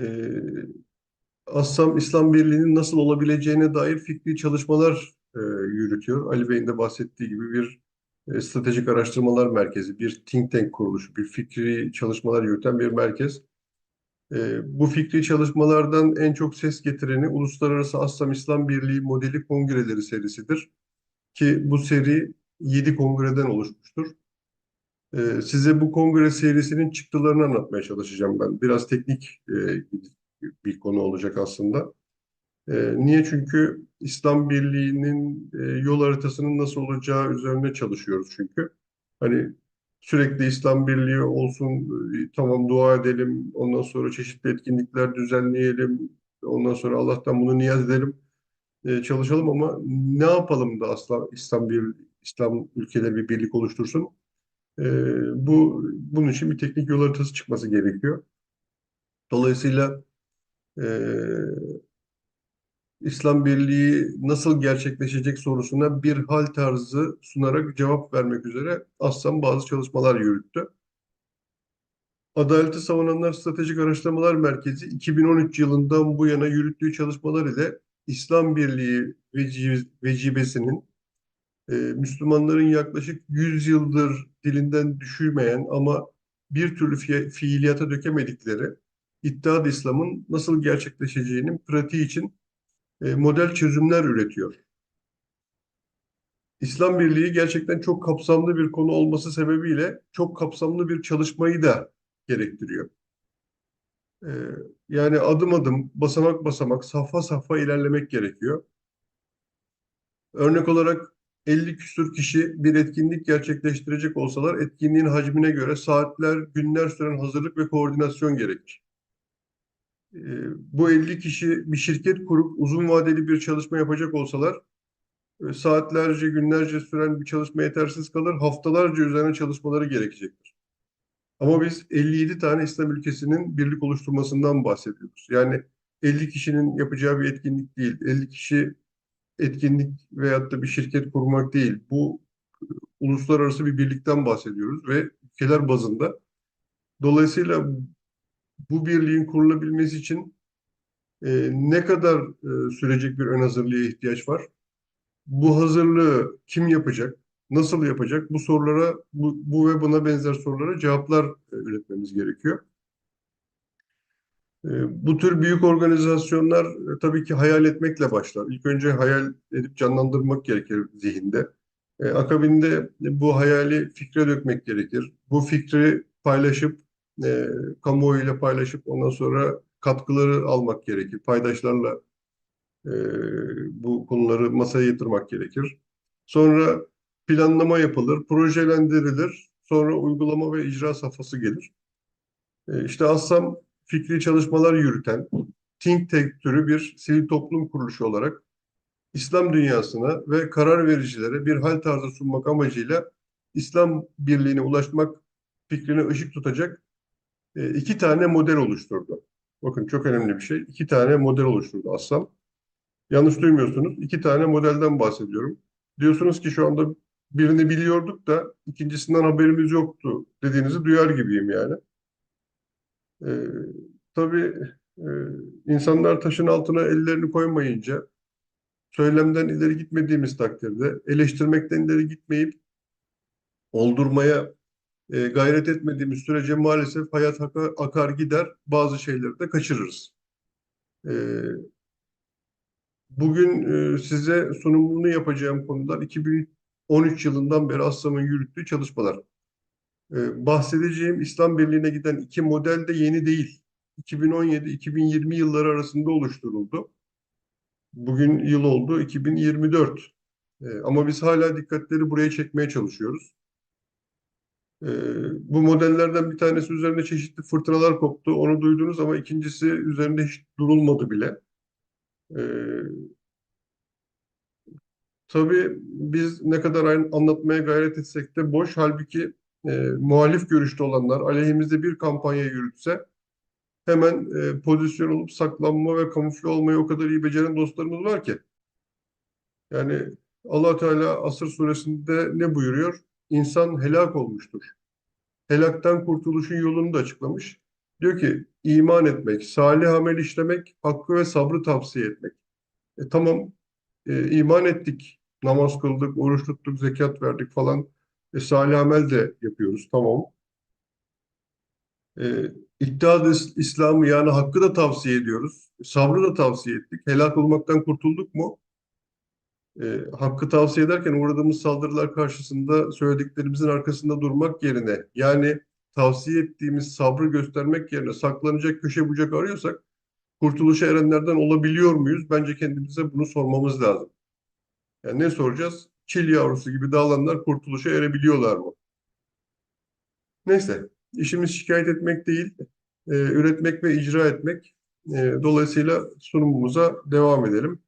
e, Assam İslam Birliği'nin nasıl olabileceğine dair fikri çalışmalar e, yürütüyor. Ali Bey'in de bahsettiği gibi bir e, stratejik araştırmalar merkezi, bir think tank kuruluşu, bir fikri çalışmalar yürüten bir merkez. E, bu fikri çalışmalardan en çok ses getireni Uluslararası Assam İslam Birliği Modeli Kongreleri serisidir. Ki bu seri 7 kongreden oluşmuştur. E, size bu kongre serisinin çıktılarını anlatmaya çalışacağım ben. Biraz teknik e, bir konu olacak aslında. E, niye? Çünkü İslam Birliği'nin e, yol haritasının nasıl olacağı üzerine çalışıyoruz çünkü. Hani sürekli İslam Birliği olsun, e, tamam dua edelim, ondan sonra çeşitli etkinlikler düzenleyelim, ondan sonra Allah'tan bunu niyaz edelim, e, çalışalım ama ne yapalım da asla İslam bir İslam ülkeleri bir birlik oluştursun? E, bu bunun için bir teknik yol haritası çıkması gerekiyor. Dolayısıyla e, İslam Birliği nasıl gerçekleşecek sorusuna bir hal tarzı sunarak cevap vermek üzere Assam bazı çalışmalar yürüttü. Adaleti Savunanlar Stratejik Araştırmalar Merkezi 2013 yılından bu yana yürüttüğü çalışmalar ile İslam Birliği veci- vecibesinin e, Müslümanların yaklaşık 100 yıldır dilinden düşürmeyen ama bir türlü fi fiiliyata dökemedikleri İttihat İslam'ın nasıl gerçekleşeceğinin pratiği için e, model çözümler üretiyor. İslam Birliği gerçekten çok kapsamlı bir konu olması sebebiyle çok kapsamlı bir çalışmayı da gerektiriyor. E, yani adım adım, basamak basamak, safha safha ilerlemek gerekiyor. Örnek olarak 50 küsur kişi bir etkinlik gerçekleştirecek olsalar etkinliğin hacmine göre saatler, günler süren hazırlık ve koordinasyon gerekir. E, bu 50 kişi bir şirket kurup uzun vadeli bir çalışma yapacak olsalar e, saatlerce, günlerce süren bir çalışma yetersiz kalır, haftalarca üzerine çalışmaları gerekecektir. Ama biz 57 tane İslam ülkesinin birlik oluşturmasından bahsediyoruz. Yani 50 kişinin yapacağı bir etkinlik değil. 50 kişi etkinlik veyahut da bir şirket kurmak değil. Bu uluslararası bir birlikten bahsediyoruz ve ülkeler bazında. Dolayısıyla bu birliğin kurulabilmesi için e, ne kadar e, sürecek bir ön hazırlığa ihtiyaç var? Bu hazırlığı kim yapacak? Nasıl yapacak? Bu sorulara, bu, bu ve buna benzer sorulara cevaplar e, üretmemiz gerekiyor. E, bu tür büyük organizasyonlar e, tabii ki hayal etmekle başlar. İlk önce hayal edip canlandırmak gerekir zihinde. E, akabinde bu hayali fikre dökmek gerekir. Bu fikri paylaşıp e, kamuoyuyla paylaşıp ondan sonra katkıları almak gerekir. Paydaşlarla bu konuları masaya yatırmak gerekir. Sonra planlama yapılır, projelendirilir. Sonra uygulama ve icra safhası gelir. İşte Assam fikri çalışmalar yürüten, think tank türü bir sivil toplum kuruluşu olarak İslam dünyasına ve karar vericilere bir hal tarzı sunmak amacıyla İslam birliğine ulaşmak fikrine ışık tutacak e, iki tane model oluşturdu. Bakın çok önemli bir şey. İki tane model oluşturdu Assam. Yanlış duymuyorsunuz. İki tane modelden bahsediyorum. Diyorsunuz ki şu anda birini biliyorduk da ikincisinden haberimiz yoktu dediğinizi duyar gibiyim yani. Ee, tabii e, insanlar taşın altına ellerini koymayınca söylemden ileri gitmediğimiz takdirde eleştirmekten ileri gitmeyip oldurmaya e, gayret etmediğimiz sürece maalesef hayat akar, akar gider, bazı şeyleri de kaçırırız. E, bugün e, size sunumunu yapacağım konular 2013 yılından beri Assam'ın yürüttüğü çalışmalar. E, bahsedeceğim İslam Birliği'ne giden iki model de yeni değil. 2017-2020 yılları arasında oluşturuldu. Bugün yıl oldu 2024. E, ama biz hala dikkatleri buraya çekmeye çalışıyoruz. Ee, bu modellerden bir tanesi üzerinde çeşitli fırtınalar koptu. Onu duydunuz ama ikincisi üzerinde hiç durulmadı bile. Ee, tabii biz ne kadar anlatmaya gayret etsek de boş. Halbuki e, muhalif görüşte olanlar aleyhimizde bir kampanya yürütse hemen e, pozisyon olup saklanma ve kamufle olmayı o kadar iyi beceren dostlarımız var ki. Yani allah Teala Asır suresinde ne buyuruyor? İnsan helak olmuştur. Helaktan kurtuluşun yolunu da açıklamış. Diyor ki iman etmek, salih amel işlemek, hakkı ve sabrı tavsiye etmek. E, tamam e, iman ettik, namaz kıldık, oruç tuttuk, zekat verdik falan. E, amel de yapıyoruz, tamam. E, İttihad İslam'ı yani hakkı da tavsiye ediyoruz. Sabrı da tavsiye ettik. Helak olmaktan kurtulduk mu? E, hakkı tavsiye ederken uğradığımız saldırılar karşısında söylediklerimizin arkasında durmak yerine yani tavsiye ettiğimiz sabrı göstermek yerine saklanacak köşe bucak arıyorsak kurtuluşa erenlerden olabiliyor muyuz? Bence kendimize bunu sormamız lazım. Yani ne soracağız? Çil yavrusu gibi dağılanlar kurtuluşa erebiliyorlar mı? Neyse, işimiz şikayet etmek değil, e, üretmek ve icra etmek. E, dolayısıyla sunumumuza devam edelim.